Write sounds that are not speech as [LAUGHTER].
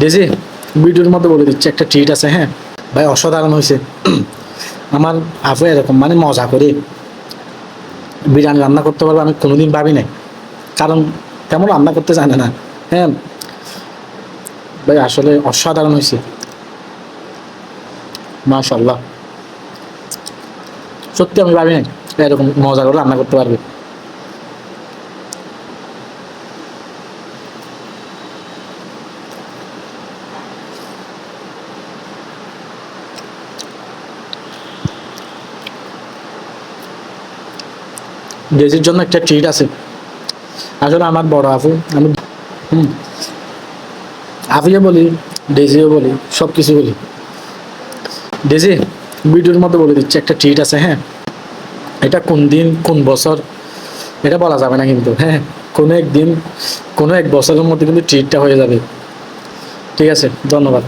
Daisy ভিডিওর মধ্যে বলে দিচ্ছি, একটা ট্রিট আছে হ্যাঁ? ভাই, অসাধারণ হয়েছে [CLEARS THROAT] আমার আপু এরকম মানে মজা করে বিরিয়ানি রান্না করতে পারব, আমি কোনোদিন ভাবি নাই। কারণ তেমন রান্না করতে জানে না হ্যাঁ? ভাই, আসলে অসাধারণ হয়েছে মাশাল্লাহ সত্যি আমি ভাবি নাই, এরকম মজা করে রান্না করতে পারবে। ডেজির জন্য একটা ট্রিট আছে। আসলে আমার বড় আপু, আমি হুম আপিও বলি ডেজিও বলি সব কিছু বলি। ডেজি ভিডিওর মধ্যে বলে দিচ্ছি, একটা ট্রিট আছে হ্যাঁ? এটা কোন দিন, কোন বছর, এটা বলা যাবে না কিন্তু হ্যাঁ? কোনো একদিন, কোনো এক বছরের মধ্যে কিন্তু ট্রিটটা হয়ে যাবে। ঠিক আছে, ধন্যবাদ।